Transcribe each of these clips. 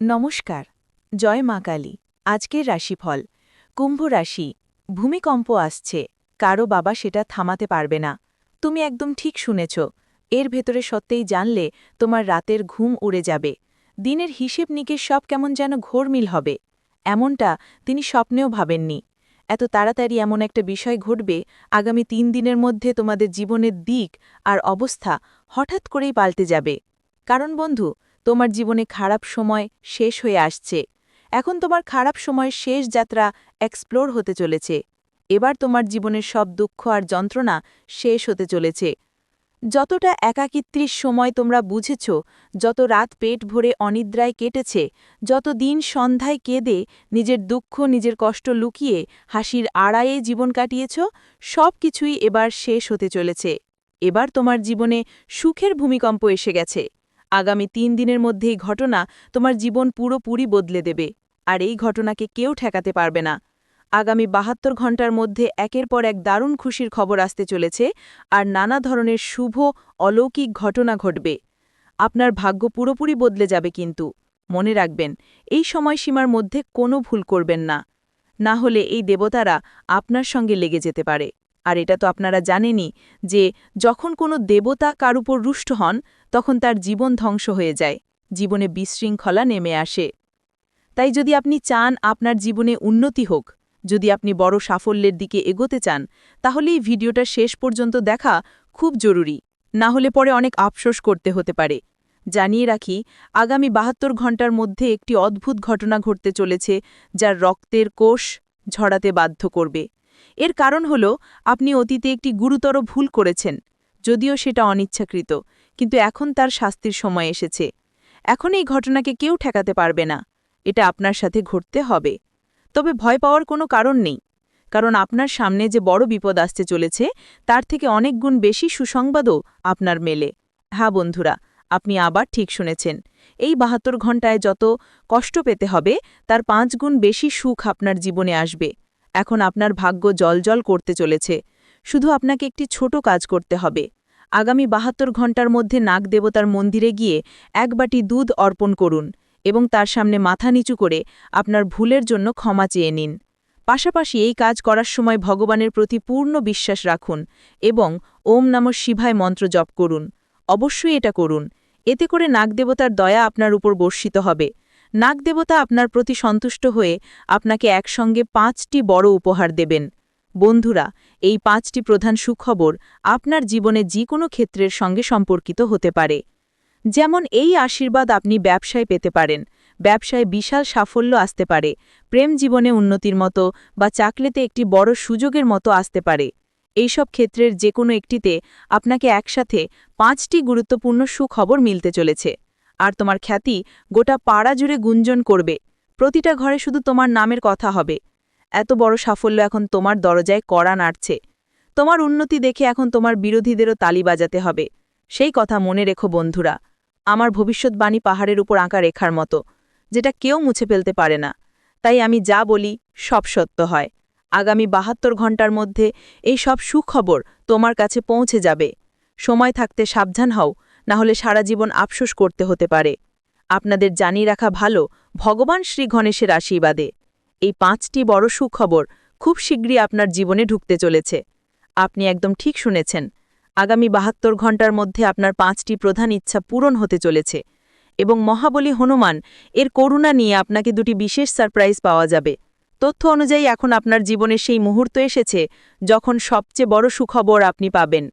নমস্কার, জয় মা কালী। আজকের রাশিফল, কুম্ভ রাশি, ভূমিকম্প আসছে, কারও বাবা সেটা থামাতে পারবে না। তুমি একদম ঠিক শুনেছ, এর ভেতরে সত্যিই জানলে তোমার রাতের ঘুম উড়ে যাবে। দিনের হিসেব নিকেশ সব কেমন যেন ঘোরমিল হবে। এমনটা তিনি স্বপ্নেও ভাবেননি। এত তাড়াতাড়ি এমন একটা বিষয় ঘটবে, আগামী তিন দিনের মধ্যে তোমাদের জীবনের দিক আর অবস্থা হঠাৎ করেই পাল্টে যাবে। কারণ বন্ধু তোমার জীবনে খারাপ সময় শেষ হয়ে আসছে। এখন তোমার খারাপ সময়ের শেষ যাত্রা এক্সপ্লোর হতে চলেছে। এবার তোমার জীবনের সব দুঃখ আর যন্ত্রণা শেষ হতে চলেছে। যতটা একাকিত্রিশ সময় তোমরা বুঝেছ, যত রাত পেট ভরে অনিদ্রায় কেটেছে, যত দিন সন্ধ্যায় কেঁদে নিজের দুঃখ, নিজের কষ্ট লুকিয়ে হাসির আড়ায়ে জীবন কাটিয়েছ, সব কিছুই এবার শেষ হতে চলেছে। এবার তোমার জীবনে সুখের ভূমিকম্প এসে গেছে। আগামী তিন দিনের মধ্যেই ঘটনা তোমার জীবন পুরোপুরি বদলে দেবে, আর এই ঘটনাকে কেউ ঠেকাতে পারবে না। আগামী বাহাত্তর ঘণ্টার মধ্যে একের পর এক দারুণ খুশির খবর আসতে চলেছে, আর নানা ধরনের শুভ, অলৌকিক ঘটনা ঘটবে। আপনার ভাগ্য পুরোপুরি বদলে যাবে কিন্তু। মনে রাখবেন, এই সময়সীমার মধ্যে কোনো ভুল করবেন না। না হলে এই দেবতারা আপনার সঙ্গে লেগে যেতে পারে। আর এটা তো আপনারা জানেনই যে যখন কোনো দেবতা কার উপর রুষ্ট হন, তখন তার জীবন ধ্বংস হয়ে যায়, জীবনে বিশৃঙ্খলা নেমে আসে। তাই যদি আপনি চান আপনার জীবনে উন্নতি হোক, যদি আপনি বড় সাফল্যের দিকে এগোতে চান তাহলে এই ভিডিওটা শেষ পর্যন্ত দেখা খুব জরুরি, না হলে পরে অনেক আফসোস করতে হতে পারে। জানিয়ে রাখি, আগামী বাহাত্তর ঘণ্টার মধ্যে একটি অদ্ভুত ঘটনা ঘটতে চলেছে যার রক্তের কোষ ঝরাতে বাধ্য করবে। এর কারণ হল, আপনি অতীতে একটি গুরুতর ভুল করেছেন, যদিও সেটা অনিচ্ছাকৃত, কিন্তু এখন তার শাস্তির সময় এসেছে। এখন এই ঘটনাকে কেউ ঠেকাতে পারবে না, এটা আপনার সাথে ঘটতে হবে। তবে ভয় পাওয়ার কোনো কারণ নেই, কারণ আপনার সামনে যে বড় বিপদ আসতে চলেছে, তার থেকে অনেক গুণ বেশি সুসংবাদও আপনার মেলে। হ্যাঁ বন্ধুরা, আপনি আবার ঠিক শুনেছেন, এই বাহাত্তর ঘণ্টায় যত কষ্ট পেতে হবে, তার পাঁচ গুণ বেশি সুখ আপনার জীবনে আসবে। এখন আপনার ভাগ্য জলজল করতে চলেছে। শুধু আপনাকে একটি ছোট কাজ করতে হবে। আগামী বাহাত্তর ঘণ্টার মধ্যে নাগ দেবতার মন্দিরে গিয়ে এক বাটি দুধ অর্পণ করুন এবং তার সামনে মাথা নিচু করে আপনার ভুলের জন্য ক্ষমা চেয়ে নিন। পাশাপাশি এই কাজ করার সময় ভগবানের প্রতি পূর্ণ বিশ্বাস রাখুন এবং ওম নাম শিভায় মন্ত্র জপ করুন। অবশ্যই এটা করুন। এতে করে নাগদেবতার দয়া আপনার উপর বর্ষিত হবে। নাগদেবতা আপনার প্রতি সন্তুষ্ট হয়ে আপনাকে একসঙ্গে পাঁচটি বড় উপহার দেবেন। বন্ধুরা, এই পাঁচটি প্রধান সুখবর আপনার জীবনে যে কোনো ক্ষেত্রের সঙ্গে সম্পর্কিত হতে পারে। যেমন এই আশীর্বাদ আপনি ব্যবসায় পেতে পারেন। ব্যবসায় বিশাল সাফল্য আসতে পারে। প্রেম জীবনে উন্নতির মতো বা চাকলেতে একটি বড় সুযোগের মতো আসতে পারে। এইসব ক্ষেত্রের যে কোনো একটিতে আপনাকে একসাথে পাঁচটি গুরুত্বপূর্ণ সুখবর মিলতে চলেছে। আর তোমার খ্যাতি গোটা পাড়া জুড়ে গুঞ্জন করবে। প্রতিটা ঘরে শুধু তোমার নামের কথা হবে। এত বড় সাফল্য এখন তোমার দরজায় কড়া নাড়ছে। তোমার উন্নতি দেখে এখন তোমার বিরোধীদেরও তালি বাজাতে হবে। সেই কথা মনে রেখো বন্ধুরা, আমার ভবিষ্যৎবাণী পাহাড়ের উপর আঁকা রেখার মতো, যেটা কেউ মুছে ফেলতে পারে না। তাই আমি যা বলি, সব সত্য হয়। আগামী বাহাত্তর ঘণ্টার মধ্যে এই সব সুখবর তোমার কাছে পৌঁছে যাবে। সময় থাকতে সাবধান হও না হলে সারা জীবন আফসোস করতে হতে পারে। আপনাদের জানিয়ে রাখা ভালো, ভগবান শ্রী গণেশের আশীর্বাদে। এই পাঁচটি বড় সুখবর খুব শীঘ্রই আপনার জীবনে ঢুকতে চলেছে। আপনি একদম ঠিক শুনেছেন। আগামী বাহাত্তর ঘণ্টার মধ্যে আপনার পাঁচটি প্রধান ইচ্ছা পূরণ হতে চলেছে এবং মহাবলী হনুমান এর করুণা নিয়ে আপনাকে দুটি বিশেষ সারপ্রাইজ পাওয়া যাবে। তথ্য অনুযায়ী এখন আপনার জীবনে সেই মুহূর্ত এসেছে যখন সবচেয়ে বড় সুখবর আপনি পাবেন।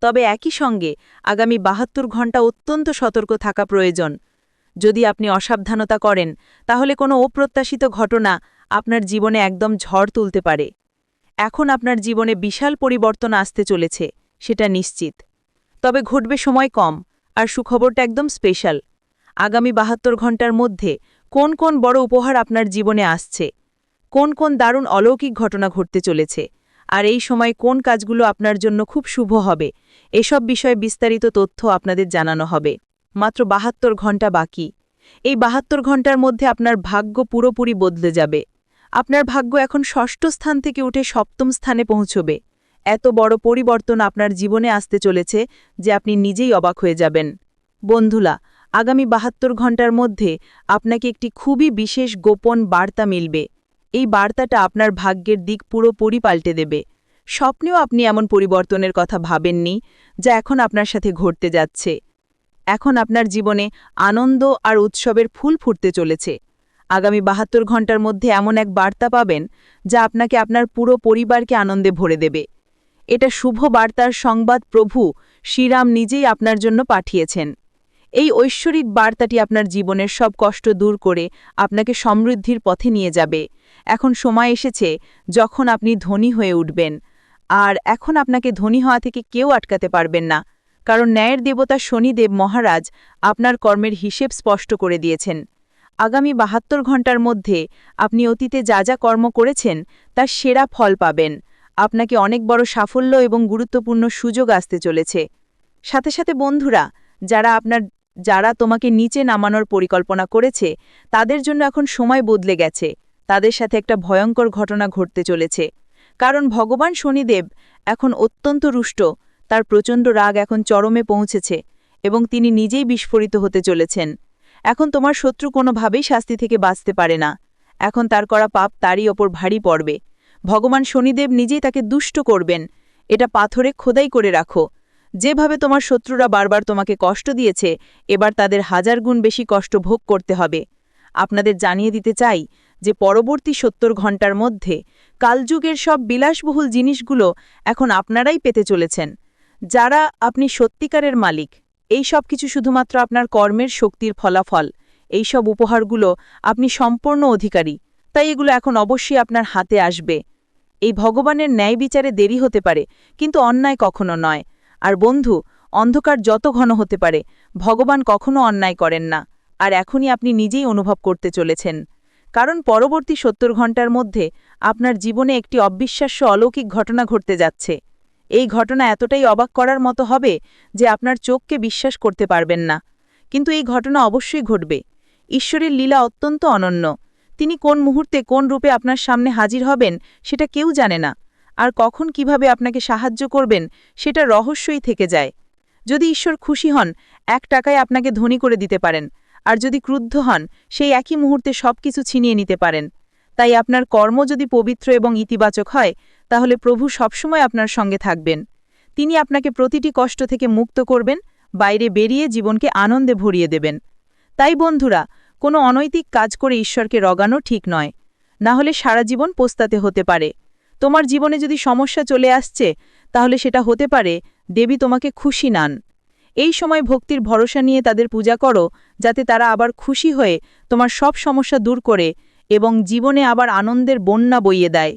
তবে একই সঙ্গে আগামী বাহাত্তর ঘণ্টা অত্যন্ত সতর্ক থাকা প্রয়োজন। যদি আপনি অসাবধানতা করেন, তাহলে কোনো অপ্রত্যাশিত ঘটনা আপনার জীবনে একদম ঝড় তুলতে পারে। এখন আপনার জীবনে বিশাল পরিবর্তন আসতে চলেছে, সেটা নিশ্চিত। তবে ঘটবে সময় কম, আর সুখবরটা একদম স্পেশাল। আগামী বাহাত্তর ঘণ্টার মধ্যে কোন কোন বড় উপহার আপনার জীবনে আসছে? কোন কোন দারুণ অলৌকিক ঘটনা ঘটতে চলেছে? আর এই সময় কোন কাজগুলো আপনার জন্য খুব শুভ হবে, এসব বিষয়ে বিস্তারিত তথ্য আপনাদের জানানো হবে। মাত্র বাহাত্তর ঘণ্টা বাকি। এই বাহাত্তর ঘণ্টার মধ্যে আপনার ভাগ্য পুরোপুরি বদলে যাবে। আপনার ভাগ্য এখন ষষ্ঠ স্থান থেকে উঠে সপ্তম স্থানে পৌঁছবে। এত বড় পরিবর্তন আপনার জীবনে আসতে চলেছে যে আপনি নিজেই অবাক হয়ে যাবেন। বন্ধুলা আগামী বাহাত্তর ঘণ্টার মধ্যে আপনাকে একটি খুবই বিশেষ গোপন বার্তা মিলবে। এই বার্তাটা আপনার ভাগ্যের দিক পুরোপুরি পাল্টে দেবে। স্বপ্নেও আপনি এমন পরিবর্তনের কথা ভাবেননি, যা এখন আপনার সাথে ঘটতে যাচ্ছে। এখন আপনার জীবনে আনন্দ আর উৎসবের ফুল ফুটতে চলেছে। আগামী বাহাত্তর ঘণ্টার মধ্যে এমন এক বার্তা পাবেন, যা আপনাকে আপনার পুরো পরিবারকে আনন্দে ভরে দেবে। এটা শুভ বার্তার সংবাদ প্রভু শ্রীরাম নিজেই আপনার জন্য পাঠিয়েছেন। এই ঐশ্বরিক বার্তাটি আপনার জীবনের সব কষ্ট দূর করে আপনাকে সমৃদ্ধির পথে নিয়ে যাবে। এখন সময় এসেছে যখন আপনি ধনী হয়ে উঠবেন। আর এখন আপনাকে ধনী হওয়া থেকে কেউ আটকাতে পারবেন না, কারণ ন্যায়ের দেবতা শনিদেব মহারাজ আপনার কর্মের হিসেব স্পষ্ট করে দিয়েছেন। আগামী বাহাত্তর ঘণ্টার মধ্যে আপনি অতীতে যা যা কর্ম করেছেন, তার সেরা ফল পাবেন। আপনাকে অনেক বড় সাফল্য এবং গুরুত্বপূর্ণ সুযোগ আসতে চলেছে। সাথে সাথে বন্ধুরা, যারা আপনার, যারা তোমাকে নিচে নামানোর পরিকল্পনা করেছে, তাদের জন্য এখন সময় বদলে গেছে। তাদের সাথে একটা ভয়ঙ্কর ঘটনা ঘটতে চলেছে। কারণ ভগবান শনিদেব এখন অত্যন্ত রুষ্ট, তার প্রচণ্ড রাগ এখন চরমে পৌঁছেছে এবং তিনি নিজেই বিস্ফোরিত হতে চলেছেন। এখন তোমার শত্রু কোনোভাবেই শাস্তি থেকে বাঁচতে পারে না। এখন তার করা পাপ তারই ওপর ভারী পড়বে। ভগবান শনিদেব নিজেই তাকে দুষ্ট করবেন। এটা পাথরে খোদাই করে রাখো। যেভাবে তোমার শত্রুরা বারবার তোমাকে কষ্ট দিয়েছে, এবার তাদের হাজার গুণ বেশি কষ্ট ভোগ করতে হবে। আপনাদের জানিয়ে দিতে চাই যে পরবর্তী সত্তর ঘণ্টার মধ্যে কালযুগের সব বিলাসবহুল জিনিসগুলো এখন আপনারাই পেতে চলেছেন। যারা আপনি সত্যিকারের মালিক, এই সব কিছু শুধুমাত্র আপনার কর্মের শক্তির ফলাফল, এই সব উপহারগুলো আপনি সম্পূর্ণ অধিকারী, তাই এগুলো এখন অবশ্যই আপনার হাতে আসবে। এই ভগবানের ন্যায় বিচারে দেরি হতে পারে, কিন্তু অন্যায় কখনো নয়। আর বন্ধু, অন্ধকার যত ঘন হতে পারে, ভগবান কখনো অন্যায় করেন না। আর এখনই আপনি নিজেই অনুভব করতে চলেছেন। কারণ পরবর্তী সত্তর ঘণ্টার মধ্যে আপনার জীবনে একটি অবিশ্বাস্য অলৌকিক ঘটনা ঘটতে যাচ্ছে। এই ঘটনা এতটাই অবাক করার মতো হবে যে আপনার চোখকে বিশ্বাস করতে পারবেন না। কিন্তু এই ঘটনা অবশ্যই ঘটবে। ঈশ্বরের লীলা অত্যন্ত অনন্য। তিনি কোন মুহূর্তে কোন রূপে আপনার সামনে হাজির হবেন সেটা কেউ জানে না। আর কখন কীভাবে আপনাকে সাহায্য করবেন সেটা রহস্যই থেকে যায়। যদি ঈশ্বর খুশি হন, এক টাকায় আপনাকে ধনী করে দিতে পারেন। আর যদি ক্রুদ্ধ হন, সেই একই মুহূর্তে সব কিছু ছিনিয়ে নিতে পারেন। তাই আপনার কর্ম যদি পবিত্র এবং ইতিবাচক হয়, তাহলে প্রভু সবসময় আপনার সঙ্গে থাকবেন। তিনি আপনাকে প্রতিটি কষ্ট থেকে মুক্ত করবেন, বাইরে বেরিয়ে জীবনকে আনন্দে ভরিয়ে দেবেন। তাই বন্ধুরা, কোনো অনৈতিক কাজ করে ঈশ্বরকে রগানো ঠিক নয়। না হলে সারা জীবন পোস্তাতে হতে পারে। তোমার জীবনে যদি সমস্যা চলে আসছে, তাহলে সেটা হতে পারে, দেবী তোমাকে খুশি নান। এই সময় ভক্তির ভরসা নিয়ে তাদের পূজা করো, যাতে তারা আবার খুশি হয়ে তোমার সব সমস্যা দূর করে এবং জীবনে আবার আনন্দের বন্যা বইয়ে দেয়।